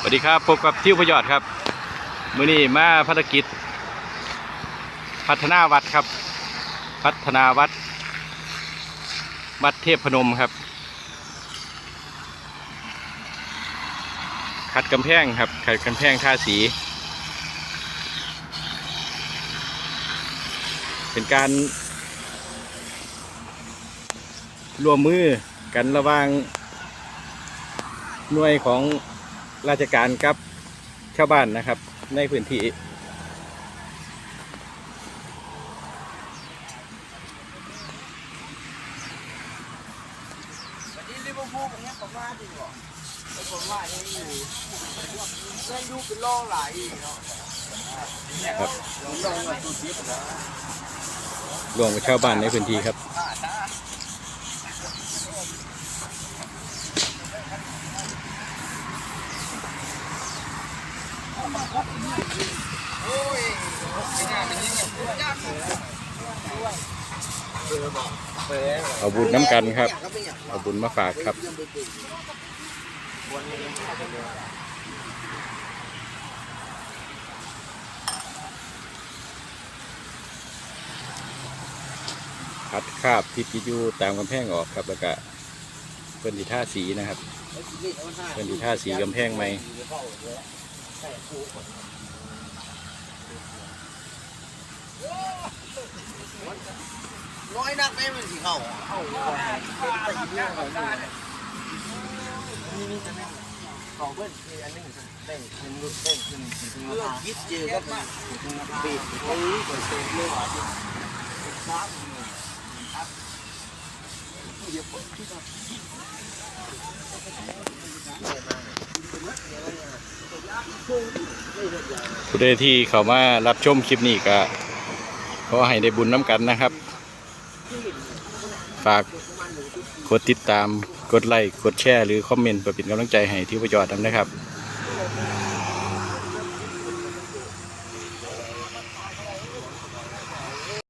สวัสดีครับพบกับทิวพยอดครับมื้อนี้มาภารกิจ พัฒนาวัดครับ พัฒนาวัด วัดเทพพนมครับ ขัดกำแพงครับขัดกำแพงท่าสี เป็นการรวมมือกันระว่างหน่วยของ ราชการกับชาวบ้านนะครับ ในพื้นที่ครับรวมกับชาวบ้านในพื้นที่ครับ เอาบุญน้ำกันครับ เอาบุญมาฝากครับคัดคาบที่ปิดอยู่ตามกำแพงออกครับแล้วก็เพิ่นดีท่าสีนะครับเพิ่นดีท่าสีกำแพงไหม น้อยนักได้มันสิเข้าเข้าไปยิงเนี่ยเขานี่นี่จะแม่ขอเพื่อนมีอันนึงเต้นเป็นรุ่นเต้นเป็นเป็นเรื่องคิดเจอก็เป็นบีบโอ้ยเปิดเสียงเลยว่ะที่ซ้ำผู้ ผู้ใดที่เขามารับชมคลิปนี้ก็ขอให้ได้บุญน้ำกันนะครับ ฝากกดติดตาม กดไลค์ กดแชร์ หรือคอมเมนต์เพื่อเป็นกำลังใจให้ที่ประยอดนะครับ